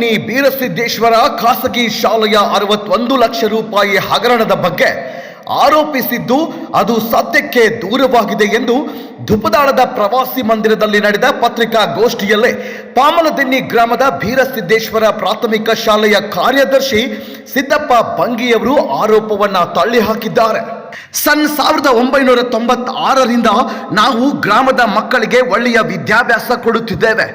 ಬನ್ನಿ, ಬೀರಸಿದ್ದೇಶ್ವರ ಖಾಸಗಿ ಶಾಲೆಯ ಅರವತ್ತೊಂದು ಲಕ್ಷ ರೂಪಾಯಿ ಹಗರಣದ ಬಗ್ಗೆ ಆರೋಪಿಸಿದ್ದು ಅದು ಸತ್ಯಕ್ಕೆ ದೂರವಾಗಿದೆ ಎಂದು ಧುಪದಾಳದ ಪ್ರವಾಸಿ ಮಂದಿರದಲ್ಲಿ ನಡೆದ ಪತ್ರಿಕಾಗೋಷ್ಠಿಯಲ್ಲೇ ಪಾಮಲದಿನ್ನಿ ಗ್ರಾಮದ ಬೀರಸಿದ್ದೇಶ್ವರ ಪ್ರಾಥಮಿಕ ಶಾಲೆಯ ಕಾರ್ಯದರ್ಶಿ ಸಿದ್ದಪ್ಪ ಬಂಗಿಯವರು ಆರೋಪವನ್ನು ತಳ್ಳಿ ಹಾಕಿದ್ದಾರೆ ಸನ್ ಸಾವಿರದ ಒಂಬೈನೂರ ತೊಂಬತ್ತಾರರಿಂದ ನಾವು ಗ್ರಾಮದ ಮಕ್ಕಳಿಗೆ ಒಳ್ಳೆಯ ವಿದ್ಯಾಭ್ಯಾಸ ಕೊಡುತ್ತಿದ್ದೇವೆ.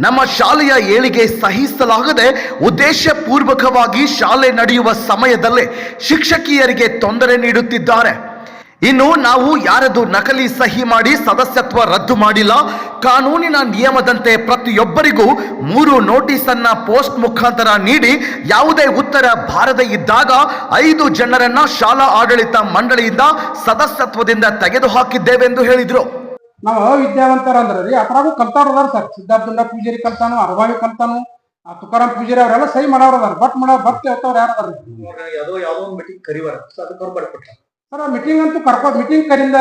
ನಮ್ಮ ಶಾಲೆಯ ಏಳಿಗೆ ಸಹಿಸಲಾಗದೆ ಉದ್ದೇಶಪೂರ್ವಕವಾಗಿ ಶಾಲೆ ನಡೆಯುವ ಸಮಯದಲ್ಲೇ ಶಿಕ್ಷಕಿಯರಿಗೆ ತೊಂದರೆ ನೀಡುತ್ತಿದ್ದಾರೆ. ಇನ್ನು ನಾವು ಯಾರದು ನಕಲಿ ಸಹಿ ಮಾಡಿ ಸದಸ್ಯತ್ವ ರದ್ದು ಮಾಡಿಲ್ಲ ಕಾನೂನಿನ ನಿಯಮದಂತೆ ಪ್ರತಿಯೊಬ್ಬರಿಗೂ ಮೂರು ನೋಟಿಸ್ ಅನ್ನ ಪೋಸ್ಟ್ ಮುಖಾಂತರ ನೀಡಿ ಯಾವುದೇ ಉತ್ತರ ಬಾರದೆ ಇದ್ದಾಗ ಐದು ಜನರನ್ನ ಶಾಲಾ ಆಡಳಿತ ಮಂಡಳಿಯಿಂದ ಸದಸ್ಯತ್ವದಿಂದ ತೆಗೆದುಹಾಕಿದ್ದೇವೆಂದು ಹೇಳಿದ್ರು. ನಾವು ಅವಿದ್ಯಾವಂತರ ಅಂದ್ರೆ ರೀ ಅದ್ರಾಗೂ ಕಲ್ತಾರ ಸರ್. ಪೂಜಾರಿ ಕಲ್ತಾನು ಅರಬಾವಿ ಕಲ್ತಾನು ಆ ತುಕಾರಾಮ್ ಪೂಜಾರಿ ಅವರೆಲ್ಲ ಸಹಿ ಮಾಡೋರು ಅದಾರ. ಬಟ್ ಮಾಡೋ ಬಟ್ ಹೇಳ್ತವ್ರು ಯಾರು ಯಾವುದೋ ಯಾವುದೋ ಒಂದು ಮೀಟಿಂಗ್ ಕರಿವಾರ. ಅದಕ್ಕೆ ಅವ್ರು ಸರ್ ಮೀಟಿಂಗ್ ಅಂತೂ ಕರ್ಕೊ ಮೀಟಿಂಗ್ ಕರಿಂದ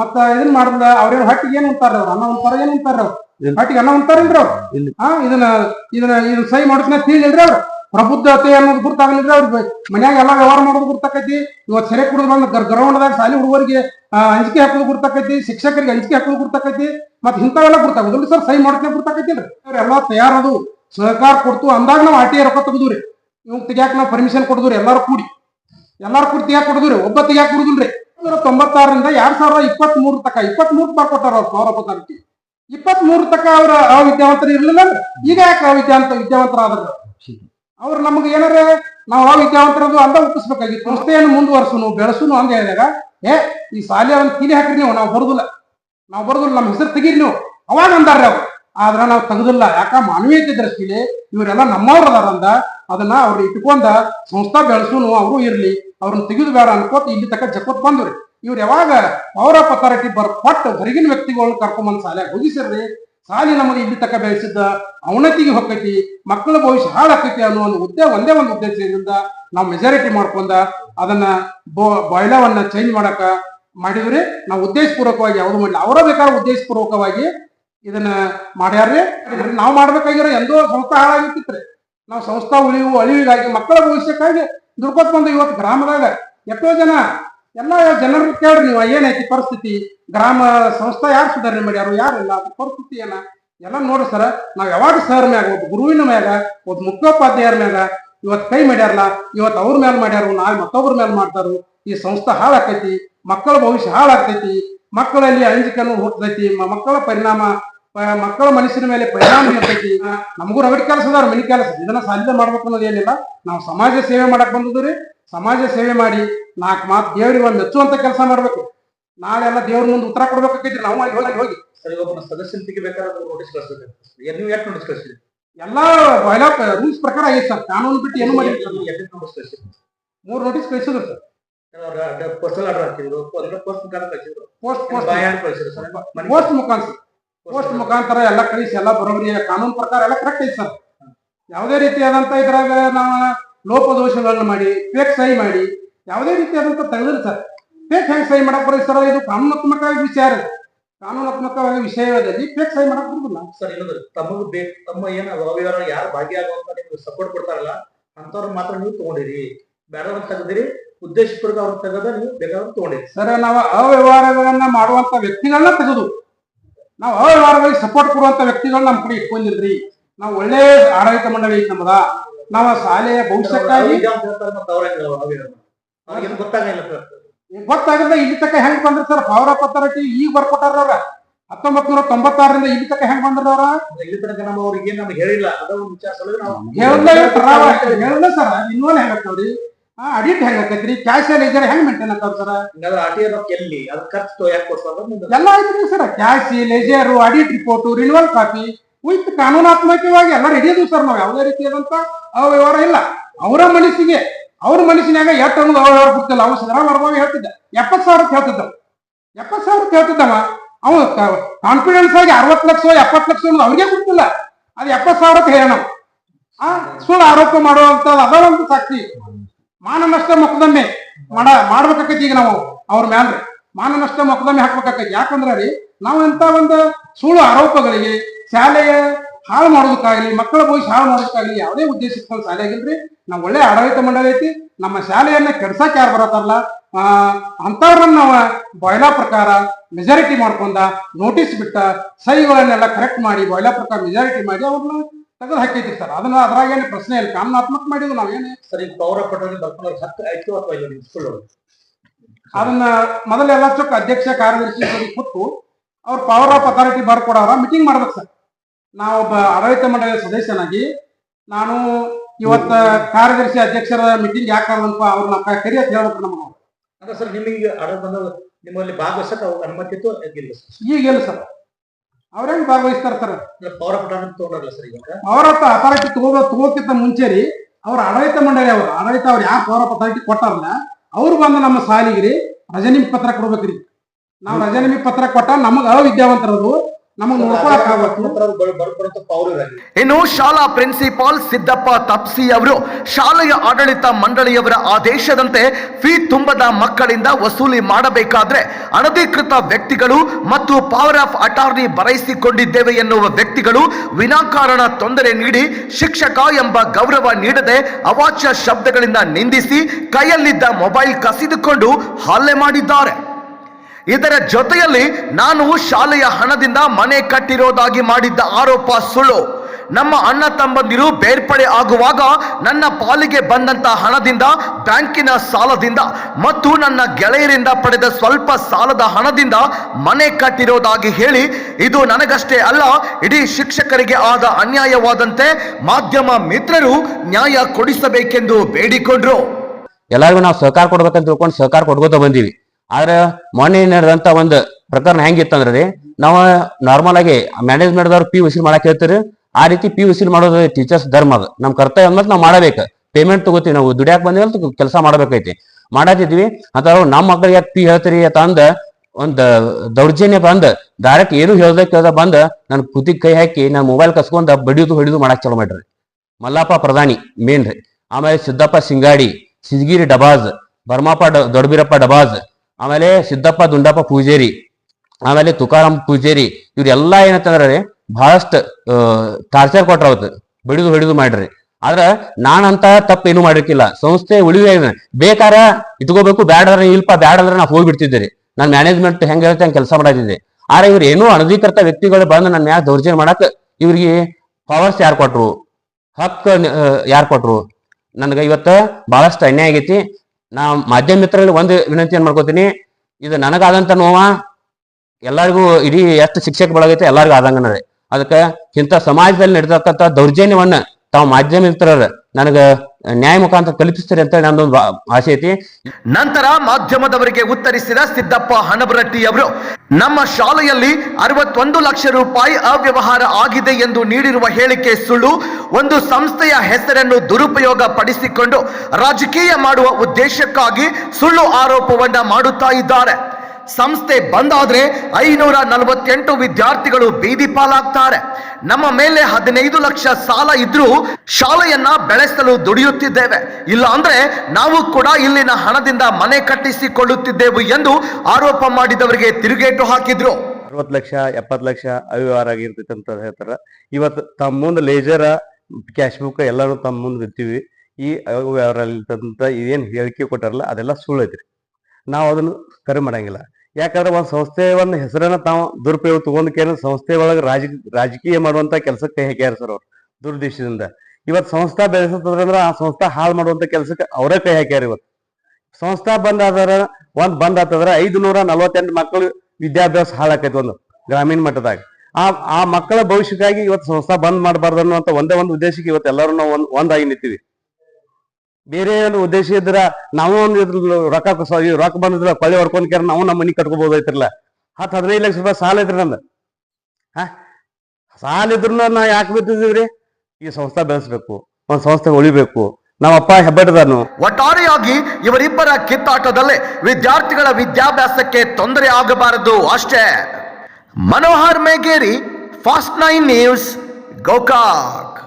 ಮತ್ತ ಇದನ್ ಮಾಡಿದ ಅವ್ರೇನ್ ಹಟ್ಟಿಗೆ ಏನ್ ಉಂಟಾರ ಅವ್ರು? ಅನ್ನ ಉಂಟಾರ ಏನ್ ಉಂಟಾರ ಅವ್ರು? ಏನ್? ಹಟ್ಟಿಗೆ ಅನ್ನ ಉಂತಾರಿಲ್ರಿ ಅವ್ರು. ಹಾ ಇದನ್ನ ಇದನ್ನ ಇದನ್ನ ಸಹಿ ಮಾಡಿಸ್ನ ತಿಳಿಲ್ರಿ ಅವ್ರು? ಪ್ರಬುದ್ಧತೆ ಅನ್ನೋದು ಗುರ್ತಾಗಲಿಲ್ಲ ಅವ್ರ? ಮನ್ಯಾಗ ಎಲ್ಲಾ ವ್ಯವಹಾರ ಮಾಡೋದು ಗುರ್ತಕೈತಿ. ಇವತ್ತು ಸೆರೆ ಕುಡಿದು ಬಂದ ಗ್ರೌಂಡ್ದಾಗ ಶಾಲೆ ಹುಡುಗರಿಗೆ ಅಂಜಿಕೆ ಹಾಕೋದು ಗುರ್ತಕೈತಿ ಶಿಕ್ಷಕರಿಗೆ ಅಂಜಿಕೆ ಹಾಕೋದು ಗುರ್ತಕೈತಿ. ಮತ್ತೆ ಇಂಥವೆಲ್ಲ ಗುರ್ತಾಗುದ್ರಿ ಸರ್ ಸಹಿ ಮಾಡೋದ್ನೇ ಗುರ್ತಾಕೈತಿಲ್ರಿ ಅವ್ರೆಲ್ಲ ತಯಾರದು ಸಹಕಾರ ಕೊಡ್ತು. ಅಂದಾಗ ನಾವು ಆರ್ ಟಿ ರೊಕ್ಕ ತೆಗೆದ್ರಿ. ಇವ್ ತೆಗಿಯಾಕ ನಾವು ಪರ್ಮಿಷನ್ ಕೊಡುದ್ರಿ ಎಲ್ಲಾರು ಕೂಡಿ. ಎಲ್ಲಾರು ಕುರ್ತಿ ಯಾಕೆ ಕುಡಿದ್ರಿ? ಒಬ್ಬತ್ತಿಗೆ ಯಾಕೆ ಕುಡಿದ್ರಿ ಅಂದ್ರೆ ತೊಂಬತ್ತಾರರಿಂದ ಎರಡ್ ಸಾವಿರದ ಇಪ್ಪತ್ತ್ ಮೂರು ತಕ ಇಪ್ಪತ್ತ್ ಮೂರ್ ಬರ್ಕೊಟ್ಟಾರ ಅವ್ರು ಸಾವಿರ ಪದಾರ್ಥಿ ಇಪ್ಪತ್ತ್ ಮೂರು ತಕ ಅವ್ರ ಅವಿದ್ಯಾವಂತರು ಇರ್ಲಿಲ್ಲ ಅಂದ್ರೆ ಈಗ ಯಾಕೆ ಅವಿದ್ಯಾವಂತ ವಿದ್ಯಾವಂತರಾದ್ರ ಅವ್ರು ನಮ್ಗೆ ಏನಾರ, ನಾವು ಅವಿದ್ಯಾವಂತರದು ಅಂತ ಒಪ್ಪಿಸ್ಬೇಕಾಗಿತ್ತು. ಸಂಸ್ಥೆಯನ್ನು ಮುಂದುವರ್ಸುನು, ಬೆಳೆಸುನು ಅಂತ ಹೇಳಿದಾಗ, ಏ, ಈ ಶಾಲೆ ಒಂದು ಕೀಲಿ ಹಾಕ್ರಿ ನೀವು, ನಾವು ಬರುದಿಲ್ಲ. ನಾವು ಬರುದಿಲ್ಲ ನಮ್ಮ ಹೆಸರು ತೆಗೀರಿ ನೀವು. ಅವಾಗ ಅಂದಾರ್ರಿ ಅವ್ರು. ಆದ್ರ ನಾವು ತೆಗೆದಿಲ್ಲ. ಯಾಕ ಮಾನವೀಯತೆ ದೃಷ್ಟಿಲಿ ಇವರೆಲ್ಲ ನಮ್ಮವ್ರ ಅದಾರ ಅಂದ ಅದನ್ನ ಅವ್ರು ಇಟ್ಕೊಂಡ, ಸಂಸ್ಥಾ ಬೆಳೆಸುನು, ಅವರು ಇರ್ಲಿ. ಅವ್ರನ್ನ ತೆಗೆದು ಬೇಡ ಅನ್ಕೋತ ಇಲ್ಲಿ ತಕ್ಕ ಜಕ್ಕೋತ್ ಬಂದ್ರಿ ಇವ್ರು ಯಾವಾಗ ಪವರ್ ಆಫ್ ಅಥಾರಿಟಿ ಕೊಟ್ಟು ಹೊರಗಿನ ವ್ಯಕ್ತಿಗಳನ್ನ ಕರ್ಕೊಂಬಂದ್ ಸಾಲ್ಯಾಗ ಹೋಗಿಸಿರ್ರಿ ಸಾಲಿ ನಮಗೆ ಇಲ್ಲಿ ತಕ್ಕ ಬೆಳೆಸಿದ್ದ ಅವನತಿಗೆ ಹೊಕ್ಕೈತಿ, ಮಕ್ಕಳ ಭವಿಷ್ಯ ಹಾಳಾಕೈತಿ ಅನ್ನೋ ಒಂದು ಉದ್ದೇ, ಒಂದೇ ಒಂದು ಉದ್ದೇಶದಿಂದ ನಾವು ಮೆಜಾರಿಟಿ ಮಾಡ್ಕೊಂಡ ಅದನ್ನ ಬಾಯ್ಲವನ್ನ ಚೇಂಜ್ ಮಾಡಕ ಮಾಡಿದ್ರಿ ನಾವು ಉದ್ದೇಶಪೂರ್ವಕವಾಗಿ ಯಾವ್ದು ಮಾಡಿ ಅವರ ಬೇಕಾದ್ರೆ ಉದ್ದೇಶಪೂರ್ವಕವಾಗಿ ಇದನ್ನ ಮಾಡ್ಯಾರ್ರಿ ನಾವು ಮಾಡ್ಬೇಕಾಗಿರೋ ಎಂದೋ ಸಂಸ್ಥಾ ಹಾಳಾಗಿತ್ತಿತ್ರಿ ನಾವು ಸಂಸ್ಥಾ ಉಳಿವು, ಅಳಿವಿಗಾಗಿ ಮಕ್ಕಳ ಭವಿಷ್ಯಕ್ಕಾಗಿ ದುಡ್ಕೊತ್ ಬಂದು ಇವತ್ತು ಗ್ರಾಮದಾಗ ಎಷ್ಟೋ ಜನ, ಎಲ್ಲ ಜನರು ಕೇಳ್ರಿ ನೀವು ಏನೈತಿ ಪರಿಸ್ಥಿತಿ? ಗ್ರಾಮ ಸಂಸ್ಥೆ ಯಾರು ಸುಧಾರಣೆ ಮಾಡ್ಯಾರು? ಯಾರಿಲ್ಲ ಅದ್ರ ಪರಿಸ್ಥಿತಿ ಏನ? ಎಲ್ಲ ನೋಡ್ರಿ ಸರ್, ನಾವ್ ಯಾವಾಗ ಸರ್ ಮ್ಯಾಗ, ಒಬ್ಬ ಗುರುವಿನ ಮ್ಯಾಗ, ಒಬ್ಬ ಮುಖ್ಯೋಪಾಧ್ಯಾಯರ ಮ್ಯಾಗ ಇವತ್ತು ಕೈ ಮಾಡ್ಯಾರಲ್ಲ, ಇವತ್ತು ಅವ್ರ ಮೇಲೆ ಮಾಡ್ಯಾರು, ನಾಳೆ ಮತ್ತೊಬ್ರ ಮೇಲೆ ಮಾಡ್ತಾರು. ಈ ಸಂಸ್ಥೆ ಹಾಳಾಕೈತಿ ಮಕ್ಕಳ ಭವಿಷ್ಯ ಹಾಳಾಗ್ತೈತಿ, ಮಕ್ಕಳಲ್ಲಿ ಅಂಜಿಕನ್ನು ಹುಟ್ಟತೈತಿ ಮಕ್ಕಳ ಪರಿಣಾಮ ಮಕ್ಕಳ ಮನಸ್ಸಿನ ಮೇಲೆ ಪರಿಣಾಮ ಬೀರ್ತೈತಿ. ನಮಗೂ ರವಿಟ್ ಕೆಲಸ ಅದಾರ ಮನಿ ಕೆಲಸ. ಇದನ್ನ ಸಾಧ್ಯ ಮಾಡ್ಬೇಕು ಅನ್ನೋದು ಏನಿಲ್ಲ. ನಾವು ಸಮಾಜ ಸೇವೆ ಮಾಡಕ್ ಬಂದದ್ರಿ ಸಮಾಜ ಸೇವೆ ಮಾಡಿ ನಾಲ್ಕು ಮಾತು ದೇವ್ರಿಗೆ ಒಂದು ಮೆಚ್ಚುವಂತ ಕೆಲಸ ಮಾಡ್ಬೇಕು. ನಾಳೆ ಎಲ್ಲ ದೇವ್ರ ಮುಂದೆ ಉತ್ತರ ಕೊಡ್ಬೇಕಾಗೈತಿ ನಾವು ಅಲ್ಲಿ ಹೋಗಿ ಹೋಗಿ. ಸರಿ ಒಬ್ಬನ ಸದಸ್ಯನ ತೆಗಿಬೇಕಾದ್ರೆ ನೋಟಿಸ್ ಕಳಿಸ್ಬೇಕು. ನೀವು ಎಷ್ಟು ನೋಟಿಸ್ ಕಳಿಸಿದ್ರಿ ಎಲ್ಲಾ ಬಾಯ್ಲಾ ರೂಲ್ಸ್ ಪ್ರಕಾರ ಐತೆ ಸರ್. ಕಾನೂನು ಬಿಟ್ಟು ಏನು ಮಾಡಿ ನೋಟಿಸ್ ಕಳಿಸಿದ್ರಿ ಮೂರು ನೋಟಿಸ್ ಕಳಿಸಿದ್ರು ಸರ್. ಪರ್ಸನಲ್ ಆರ್ಡರ್ ಹಾಕಿದ್ರು. ಪೋಸ್ಟ್ ಮುಖಾಂತರ ಕಳಿಸಿದ್ರು. ಪೋಸ್ಟ್ ಪೋಸ್ಟ್ ಪೋಸ್ಟ್ ಮುಖಾಂತರ. ಪೋಸ್ಟ್ ಮುಖಾಂತರ ಎಲ್ಲ ಕಳಿಸಿ ಎಲ್ಲ ಬರೋಬರಿ ಕಾನೂನು ಪ್ರಕಾರ ಎಲ್ಲ ಕರೆಕ್ಟ್ ಐತಿ ಸರ್. ಯಾವುದೇ ರೀತಿಯಾದಂತ ಇದ್ರಾಗ ನಾವು ಲೋಪದೋಷಗಳನ್ನ ಮಾಡಿ ಫೇಕ್ ಸಹಿ ಮಾಡಿ ಯಾವುದೇ ರೀತಿಯಾದಂತ ತೆಗೆದ್ರಿ ಸರ್. ಫೇಕ್ ಹೆಂಗ್ ಸಹಿ ಮಾಡಕ್ ಬರೋದು ಸರ್? ಇದು ಕಾನೂನಾತ್ಮಕವಾಗಿ ವಿಚಾರ. ಕಾನೂನಾತ್ಮಕವಾಗಿ ವಿಷಯದಲ್ಲಿ ಫೇಕ್ ಸಹಿ ಮಾಡಕ್ ಬರುದಿಲ್ಲ. ಸರ್ ಇನ್ನೊಂದು ತಮಗ್ ಬೇಕು ತಮ್ಮ ಏನ ಅವ್ಯವಹಾರ ಯಾರು ಭಾಗಿಯಾಗುವಂತ ನಿಮ್ಗೆ ಸಪೋರ್ಟ್ ಕೊಡ್ತಾರಲ್ಲ ಅಂತವ್ರ ಮಾತ್ರ ನೀವು ತಗೊಂಡಿರಿ. ಬೇಡವ್ರನ್ನ ತೆಗೆದಿರಿ ಉದ್ದೇಶಪೂರ್ವಕ ಅವ್ರನ್ನ ತೆಗೆದ ನೀವು ಬೇಕಾದ್ರೆ ತಗೊಂಡಿರಿ. ಸರ್ ನಾವು ಅವ್ಯವಹಾರಗಳನ್ನ ಮಾಡುವಂತ ವ್ಯಕ್ತಿಗಳನ್ನ ತೆಗೆದು ನಾವು ಅವ್ಯವಹಾರಗಳಿಗೆ ಸಪೋರ್ಟ್ ಕೊಡುವಂತ ವ್ಯಕ್ತಿಗಳು ನಮ್ಮ ಕಡೆ ಇಟ್ಕೊಂಡಿಲ್ರಿ ನಾವು ಒಳ್ಳೆ ಆಡಳಿತ ಮಂಡಳಿ ಐತಿ ನಮ್ಮದ. ನಾವು ಶಾಲೆಯ ಭವಿಷ್ಯಕ್ಕಾಗಿ ಗೊತ್ತಾಗಿಲ್ಲ ಇಲ್ಲಿ ತಕ್ಕ ಹೆಂಗ್ ಬಂದ್ರ ಸರ್? ಪವರ್ ಆಫ್ ಅಥಾರಿಟಿ ಈಗ ಬರ್ಕೊಟ್ಟಾರ ಅವ್ರ. ಹತ್ತೊಂಬತ್ ನೂರ ತೊಂಬತ್ತಾರರಿಂದ ಇಲ್ಲಿ ತಕ್ಕ ಹೆಂಗ್ ಬಂದ್ರ ಅವ್ರ? ಇಲ್ಲಿ ತನಕ ನಮ್ಮ ಅವ್ರಿಗೆ ನಮ್ಗೆ ಹೇಳಿಲ್ಲ. ಅದ ಒಂದು ವಿಚಾರ ಹೇಳಿಲ್ಲ ಸರ್ ಇನ್ನೊಂದು ನೋಡಿ. ಅಡಿಟ್ ಹೆಂಗ್ ಆಕೈತ್ರಿ? ಕ್ಯಾಶ್ ಲೇಜರ್ ಹೆಂಗ್ ಮೇಂಟೈನ್ ಆಕಾವ್ ಸರ್ ಹಿಂಗಾದ್ರೆ ಆರ್ ಟಿ ಎಲ್ಲಿ? ಅದ್ ಖರ್ಚು ಯಾಕೆ ಕೊಡ್ತಾರೆ ಮುಂದೆ? ಎಲ್ಲ ಐತ್ರಿ sir cash ledger audit report renewal copy with ಕಾನೂನಾತ್ಮಕವಾಗಿ ಎಲ್ಲ ರೆಡಿ ಅದು ಸರ್ ನಾವು. ಯಾವುದೇ ರೀತಿಯಾದಂತ ಅವ್ಯವಹಾರ ಇಲ್ಲ. ಅವರ ಮನಸ್ಸಿಗೆ ಅವ್ರ ಮನಸ್ಸಿನಾಗ ಎಷ್ಟು ಅನ್ನೋದು ಅವ್ಯವಹಾರ ಗೊತ್ತಿಲ್ಲ. ಅವ್ನು ಸಿದ್ದರಾಮಯ್ಯ ಹೇಳ್ತಿದ್ದ. ಎಪ್ಪತ್ ಸಾವಿರ ಹೇಳ್ತಿದ್ದ ಎಪ್ಪತ್ ಸಾವಿರ ಹೇಳ್ತಿದ್ದವ ಅವ ಕಾನ್ಫಿಡೆನ್ಸ್ ಆಗಿ ಅರವತ್ ಲಕ್ಷ ಎಪ್ಪತ್ ಲಕ್ಷ ಅನ್ನೋದು ಅವ್ರಿಗೆ ಗೊತ್ತಿಲ್ಲ. ಅದು ಎಪ್ಪತ್ ಸಾವಿರ ಹೇಳೋಣ. ಆ ಸುಳ್ಳು ಆರೋಪ ಮಾಡುವಂತ ಅದ ಒಂದು ಸಾಕ್ಷಿ. ಮಾನ ನಷ್ಟ ಮೊಕದ್ದಮೆ ಮಾಡ, ಮಾಡ್ಬೇಕಾಕೈತಿ ಈಗ ನಾವು ಅವ್ರ ಮ್ಯಾಲ್ರಿ ಮಾನ ನಷ್ಟ ಮೊಕದ್ದಮೆ ಹಾಕ್ಬೇಕಾಕೈತಿ. ಯಾಕಂದ್ರ ರೀ, ನಾವು ಎಂತ ಒಂದು ಸುಳ್ಳು ಆರೋಪಗಳಿಗೆ ಶಾಲೆಯ ಹಾಳು ಮಾಡೋದಕ್ಕಾಗಲಿ, ಮಕ್ಕಳ ಭವಿಷ್ಯ ಹಾಳು ಮಾಡೋದಕ್ಕಾಗಲಿ ಯಾವುದೇ ಉದ್ದೇಶಕ್ಕೆ ಶಾಲೆ ಆಗಿಲ್ರಿ, ನಾವು ಒಳ್ಳೆ ಆಡಳಿತ ಮಂಡಳಿ ಐತಿ. ನಮ್ಮ ಶಾಲೆಯನ್ನ ಕೆಡ್ಸಕ್ ಯಾರು ಬರತ್ತಲ್ಲ ಅಂತವ್ರನ್ನ ನಾವು ಬಾಯ್ಲಾ ಪ್ರಕಾರ ಮೆಜಾರಿಟಿ ಮಾಡ್ಕೊಂಡ ನೋಟಿಸ್ ಬಿಟ್ಟ ಸಹಿಗಳನ್ನೆಲ್ಲ ಕರೆಕ್ಟ್ ಮಾಡಿ, ಬಾಯ್ಲಾ ಪ್ರಕಾರ ಮೆಜಾರಿಟಿ ಮಾಡಿ ಅವ್ರನ್ನ ತೆಗೆದು ಹಾಕೈತಿ ಸರ್ ಅದನ್ನ ಅದ್ರಾಗೇನು ಪ್ರಶ್ನೆ ಇಲ್ಲ. ಕಾನೂನಾತ್ಮಕ ಮಾಡಿದ್ವಿ ನಾವೇನು ಸರ್ ಈಗ ಪೌರ ಆಫ್ ಬರ್ಕೊಂಡು ಹತ್ತು ಆಯ್ತು ಅಥವಾ ಇಲ್ಲ ನಿಲ್ಸ್ಕೊಳ್ಳೋದು ಅದನ್ನ ಮೊದಲೆಲ್ಲ ಚೊಕ್ಕ ಅಧ್ಯಕ್ಷ ಕಾರ್ಯದರ್ಶಿ ಕೊಟ್ಟು ಕೂತು ಅವ್ರ ಪವರ್ ಆಫ್ ಅಥಾರಿಟಿ ಬರ್ಕೊಡೋರ ಮೀಟಿಂಗ್ ಮಾಡ್ಬೇಕು ಸರ್. ನಾವು ಒಬ್ಬ ಆಡಳಿತ ಮಂಡಳಿಯ ಸದಸ್ಯನಾಗಿ ನಾನು ಇವತ್ತ ಕಾರ್ಯದರ್ಶಿ ಅಧ್ಯಕ್ಷರ ಮೀಟಿಂಗ್ ಯಾಕಂತ ಅವ್ರನ್ನ ಕರಿಯ ಹೇಳ್ಬೇಕು ನಮಗೆ. ಅಂದ್ರೆ ಸರ್ ನಿಮಗೆ ಅಡ ಬಂದ ನಿಮ್ಮಲ್ಲಿ ಭಾಗವಹಿಸಕ್ಕೆ ಅವ್ರ ಅನುಮತಿ ಇತ್ತು ಇಲ್ಲ ಸರ್? ಈಗ ಏನು ಸರ್. ಅವ್ರೇನ್ ಭಾಗವಹಿಸ್ತಾರ ಸರ್? ಸರ್ ಈಗ ಪವರ್ ಅಥಾರಿಟಿ ತಗೋ ತಗೋಕ್ಕಿಂತ ಮುಂಚೆ ರೀ ಅವ್ರ ಆಡಳಿತ ಮಂಡಳಿ ಅವರು. ಆಡಳಿತ ಅವ್ರು ಯಾಕೆ ಪೌರ ಅಥಾರಿಟಿ ಕೊಟ್ಟಾರಲ್ಲ ಅವ್ರು ಬಂದು ನಮ್ಮ ಸಾಲಿಗೆ ರೀ ರಜನಿಮಿ ಪತ್ರ ಕೊಡ್ಬೇಕ್ರಿ. ನಾವು ರಜನಿಮಿ ಪತ್ರ ಕೊಟ್ಟ ನಮಗ ಅವಿದ್ಯಾವಂತರದು. ಇನ್ನು ಶಾಲಾ ಪ್ರಿನ್ಸಿಪಾಲ್ ಸಿದ್ದಪ್ಪ ತಪ್ಸಿ ಅವರು ಶಾಲೆಯ ಆಡಳಿತ ಮಂಡಳಿಯವರ ಆದೇಶದಂತೆ ಫೀ ತುಂಬದ ಮಕ್ಕಳಿಂದ ವಸೂಲಿ ಮಾಡಬೇಕಾದ್ರೆ ಅನಧಿಕೃತ ವ್ಯಕ್ತಿಗಳು ಮತ್ತು ಪವರ್ ಆಫ್ ಅಟಾರ್ನಿ ಬರೈಸಿಕೊಂಡಿದ್ದೇವೆ ಎನ್ನುವ ವ್ಯಕ್ತಿಗಳು ವಿನಾಕಾರಣ ತೊಂದರೆ ನೀಡಿ ಶಿಕ್ಷಕ ಎಂಬ ಗೌರವ ನೀಡದೆ ಅವಾಚ್ಯ ಶಬ್ದಗಳಿಂದ ನಿಂದಿಸಿ ಕೈಯಲ್ಲಿದ್ದ ಮೊಬೈಲ್ ಕಸಿದುಕೊಂಡು ಹಲ್ಲೆ ಮಾಡಿದ್ದಾರೆ. ಇದರ ಜೊತೆಯಲ್ಲಿ ನಾನು ಶಾಲೆಯ ಹಣದಿಂದ ಮನೆ ಕಟ್ಟಿರೋದಾಗಿ ಮಾಡಿದ್ದ ಆರೋಪ ಸುಳ್ಳು. ನಮ್ಮ ಅಣ್ಣ ತಮ್ಮಂದಿರು ಬೇರ್ಪಡೆ ಆಗುವಾಗ ನನ್ನ ಪಾಲಿಗೆ ಬಂದಂತ ಹಣದಿಂದ, ಬ್ಯಾಂಕಿನ ಸಾಲದಿಂದ ಮತ್ತು ನನ್ನ ಗೆಳೆಯರಿಂದ ಪಡೆದ ಸ್ವಲ್ಪ ಸಾಲದ ಹಣದಿಂದ ಮನೆ ಕಟ್ಟಿರೋದಾಗಿ ಹೇಳಿ, ಇದು ನನಗಷ್ಟೇ ಅಲ್ಲ, ಇಡೀ ಶಿಕ್ಷಕರಿಗೆ ಆದ ಅನ್ಯಾಯವಾದಂತೆ ಮಾಧ್ಯಮ ಮಿತ್ರರು ನ್ಯಾಯ ಕೊಡಿಸಬೇಕೆಂದು ಬೇಡಿಕೊಂಡ್ರು. ಎಲ್ಲರಿಗೂ ನಾವು ಸಹಕಾರ ಕೊಡ್ಬೇಕಂತ ತಿಳ್ಕೊಂಡು ಸಹಕಾರ ಕೊಡ್ಕೋತ ಬಂದೀವಿ. ಆದ್ರೆ ಮೊನ್ನೆ ನಡೆದಂತ ಒಂದು ಪ್ರಕರಣ ಹೆಂಗಿತ್ತಂದ್ರೆ ರೀ, ನಾವು ನಾರ್ಮಲ್ ಆಗಿ ಮ್ಯಾನೇಜ್ಮೆಂಟ್ ದವ್ರು ಪಿ ವಸೂಲ್ ಮಾಡಕ್ ಹೇಳ್ತೀರಿ, ಆ ರೀತಿ ಪಿ ವಸೂಲ್ ಮಾಡೋದು ಟೀಚರ್ಸ್ ಧರ್ಮ ಅದು. ನಮ್ ಕರ್ತವ್ಯ ಅಂದ್ರೆ ನಾವು ಮಾಡಬೇಕು. ಪೇಮೆಂಟ್ ತಗೋತೀವಿ ನಾವು, ದುಡಿಯಾಕ ಬಂದಿಲ್ಲ ಕೆಲಸ ಮಾಡಬೇಕೈತಿ. ಮಾಡತ್ತಿದ್ವಿ ಅಂತ ನಮ್ಮ ಮಕ್ಕಳಿಗೆ ಯಾಕೆ ಪಿ ಹೇಳ್ತೀರಿ ಅಂತ ಅಂದ, ಒಂದ್ ದೌರ್ಜನ್ಯ ಬಂದ್ ಡೈರೆಕ್ಟ್ ಏನು ಹೇಳ್ದೆ ಕೇಳ್ದ ಬಂದ್, ನನ್ ಕೃತಿ ಕೈ ಹಾಕಿ ನಾನ್ ಮೊಬೈಲ್ ಕಸ್ಕೊಂಡ ಬಡಿಯೋದು ಹೊಡಿದು ಮಾಡಕ್ ಚಲೋ ಮಾಡ್ರಿ. ಮಲ್ಲಪ್ಪ ಪ್ರಧಾನಿ ಮೇನ್ ರೀ. ಆಮೇಲೆ ಸಿದ್ದಪ್ಪ ಸಿಂಗಾಡಿ ಸಿದ್ಗಿರಿ ಡಬಾಜ್ ಬರ್ಮಪ್ಪ ದೊಡ್ಬೀರಪ್ಪ ಡಬಾಜ್ ಆಮೇಲೆ ಸಿದ್ದಪ್ಪ ದುಂಡಪ್ಪ ಪೂಜೇರಿ, ಆಮೇಲೆ ತುಕಾರಾಮ್ ಪೂಜೇರಿ ಇವ್ರೆಲ್ಲಾ ಏನಂತಂದ್ರೆ ಬಹಳಷ್ಟು ಟಾರ್ಚರ್ ಕೊಟ್ರ ಅವತ್ತು ಬಿಡಿದು ಹಿಡಿದು ಮಾಡ್ರಿ. ಆದ್ರ ನಾನಂತ ತಪ್ಪು ಏನು ಮಾಡಿರ್ಕಿಲ್ಲ. ಸಂಸ್ಥೆ ಉಳಿವೆ ಬೇಕಾರ ಇಟ್ಕೋಬೇಕು ಬ್ಯಾಡ ಅಂದ್ರೆ ಇಲ್ಪ ಬ್ಯಾಡ ಅಂದ್ರೆ ನಾ ಹೋಗ್ಬಿಡ್ತಿದ್ದೆ ರೀ ನಾನು ಮ್ಯಾನೇಜ್ಮೆಂಟ್ ಹೆಂಗಿರುತ್ತೆ ಹಂಗೆ ಕೆಲಸ ಮಾಡಿದ್ದೆ ಆದ್ರೆ ಇವ್ರು ಏನೋ ಅನಧಿಕೃತ ವ್ಯಕ್ತಿಗಳು ಬಂದು ನನ್ನ ಮ್ಯಾಲ ದೌರ್ಜನ್ಯ ಮಾಡಕ್ ಇವ್ರಿಗೆ ಪವರ್ಸ್ ಯಾರು ಕೊಟ್ರು? ಹಕ್ ಯಾರು ಕೊಟ್ರು? ನನಗೆ ಇವತ್ತ ಬಹಳಷ್ಟು ಅನ್ಯಾಯ ಆಗೈತಿ. ನಾ ಮಾಧ್ಯಮ ಮಿತ್ರರಲ್ಲಿ ಒಂದು ವಿನಂತಿ ಏನ್ ಮಾಡ್ಕೋತೀನಿ. ಇದು ನನಗಾದಂತ ನೋವ, ಎಲ್ಲರಿಗೂ ಇಡೀ ಎಷ್ಟು ಶಿಕ್ಷಕ ಬಳಗೈತೆ ಎಲ್ಲರಿಗೂ ಆದಂಗನರಿ ಅದಕ್ಕೆ ಇಂಥ ಸಮಾಜದಲ್ಲಿ ನಡೆದಕ್ಕಂತ ದೌರ್ಜನ್ಯವನ್ನ ತಾವು ಮಾಧ್ಯಮ ನನಗ ನ್ಯಾಯ ಮುಖಾಂತರ ಕಲ್ಪಿಸ್ತೀರಿ ಅಂತ ನಂದೊಂದು ಆಸೆ ಐತಿ. ನಂತರ ಮಾಧ್ಯಮದವರಿಗೆ ಉತ್ತರಿಸಿದ ಸಿದ್ದಪ್ಪ ಹಣಬರಟ್ಟಿ ಅವರು, ನಮ್ಮ ಶಾಲೆಯಲ್ಲಿ ಅರವತ್ತೊಂದು ಲಕ್ಷ ರೂಪಾಯಿ ಅವ್ಯವಹಾರ ಆಗಿದೆ ಎಂದು ನೀಡಿರುವ ಹೇಳಿಕೆ ಸುಳ್ಳು ಒಂದು ಸಂಸ್ಥೆಯ ಹೆಸರನ್ನು ದುರುಪಯೋಗ ಪಡಿಸಿಕೊಂಡು ರಾಜಕೀಯ ಮಾಡುವ ಉದ್ದೇಶಕ್ಕಾಗಿ ಸುಳ್ಳು ಆರೋಪವನ್ನ ಮಾಡುತ್ತಾ ಇದ್ದಾರೆ. ಸಂಸ್ಥೆ ಬಂದಾದ್ರೆ ಐನೂರ ನಲವತ್ತೆಂಟು ವಿದ್ಯಾರ್ಥಿಗಳು ಬೀದಿ ಪಾಲಾಗ್ತಾರೆ. ನಮ್ಮ ಮೇಲೆ ಹದಿನೈದು ಲಕ್ಷ ಸಾಲ ಇದ್ರೂ ಶಾಲೆಯನ್ನ ಬೆಳೆಸಲು ದುಡಿಯುತ್ತಿದ್ದೇವೆ. ಇಲ್ಲ ಅಂದ್ರೆ ನಾವು ಕೂಡ ಇಲ್ಲಿನ ಹಣದಿಂದ ಮನೆ ಕಟ್ಟಿಸಿಕೊಳ್ಳುತ್ತಿದ್ದೆವು ಎಂದು ಆರೋಪ ಮಾಡಿದವರಿಗೆ ತಿರುಗೇಟು ಹಾಕಿದ್ರು. ಅರವತ್ತು ಲಕ್ಷ, ಎಪ್ಪತ್ತು ಲಕ್ಷ ಅವ್ಯವಹಾರ ಆಗಿರ್ತೈತೆ ಅಂತ ಹೇಳ್ತಾರ. ಇವತ್ತು ತಮ್ಮ ಮುಂದೆ ಲೇಜರ, ಕ್ಯಾಶ್ ಬುಕ್ ಎಲ್ಲರೂ ತಮ್ಮ ಮುಂದೆ ಇರ್ತೀವಿ ಈ ಅವ್ಯವಹಾರ ಏನ್ ಹೇಳಿಕೆ ಕೊಟ್ಟಾರಲ್ಲ, ಅದೆಲ್ಲ ಸುಳ್ಳು ಐತ್ರಿ ನಾವು ಅದನ್ನು ಕರೆ ಮಾಡಂಗಿಲ್ಲ. ಯಾಕಂದ್ರೆ ಒಂದು ಸಂಸ್ಥೆ, ಒಂದು ಹೆಸರನ್ನ ತಾವು ದುರುಪಯೋಗ ತಗೊಂಡ್ಕೇನ ಸಂಸ್ಥೆ ಒಳಗೆ ರಾಜ, ರಾಜಕೀಯ ಮಾಡುವಂತ ಕೆಲಸಕ್ಕೆ ಕೈ ಹಾಕ್ಯಾರ ಸರ್ ಅವ್ರು ದುರುದ್ದೇಶದಿಂದ. ಇವತ್ತು ಸಂಸ್ಥಾ ಬೆಳೆಸತ್ತಂದ್ರೆ ಆ ಸಂಸ್ಥಾ ಹಾಳು ಮಾಡುವಂತ ಕೆಲಸಕ್ಕೆ ಅವರೇ ಕೈ ಹಾಕ್ಯಾರ ಇವತ್ತು. ಸಂಸ್ಥಾ ಬಂದ್ ಆದ್ರ, ಒಂದ್ ಬಂದ್ ಆತದ್ರ ಐದು ನೂರ ನಲ್ವತ್ತೆಂಟು ಮಕ್ಕಳು ವಿದ್ಯಾಭ್ಯಾಸ ಹಾಳಾಕೈತಿ ಒಂದು ಗ್ರಾಮೀಣ ಮಟ್ಟದಾಗ. ಆ ಆ ಮಕ್ಕಳ ಭವಿಷ್ಯಕ್ಕಾಗಿ ಇವತ್ತು ಸಂಸ್ಥಾ ಬಂದ್ ಮಾಡಬಾರ್ದು ಅನ್ನುವಂತ ಒಂದೇ ಒಂದು ಉದ್ದೇಶಕ್ಕೆ ಇವತ್ತು ಎಲ್ಲರೂ ನಾವು ಒಂದ್, ಒಂದಾಗಿ ನಿಂತೀವಿ. ಬೇರೆ ಏನು ಉದ್ದೇಶ ಇದ್ರ ನಾವು ಇದ್ರ ರೊಕ್ಕ ರೊಕ್ಕ ಬಂದಿದ್ರ ಕೊಳೆ ಹೊಡ್ಕೊಂಡ್ ಕೇರ ನಾವು ನಮ್ಮ ಮನೆ ಕಟ್ಕೋಬಹುದೈತ್ರಲ್ಲ ಹತ್ತು ಹದಿನೈದು ಲಕ್ಷ ರೂಪಾಯಿ ಸಾಲ ಐತ್ರಿ ನಂದು. ಹಾ? ಸಾಲ ಇದ್ರು ನಾ ಯಾಕೆ ರೀ ಈ ಸಂಸ್ಥೆ ಬೆಳೆಸ್ಬೇಕು, ಒಂದು ಸಂಸ್ಥೆ ಉಳಿಬೇಕು. ನಮ್ಮಪ್ಪ ಹೆಬ್ಬಟ್ಟದನು. ಒಟ್ಟಾರೆಯಾಗಿ ಇವರಿಬ್ಬರ ಕಿತ್ತಾಟದಲ್ಲಿ ವಿದ್ಯಾರ್ಥಿಗಳ ವಿದ್ಯಾಭ್ಯಾಸಕ್ಕೆ ತೊಂದರೆ ಆಗಬಾರದು ಅಷ್ಟೇ. Manohar Megeri fast nine news Gokak.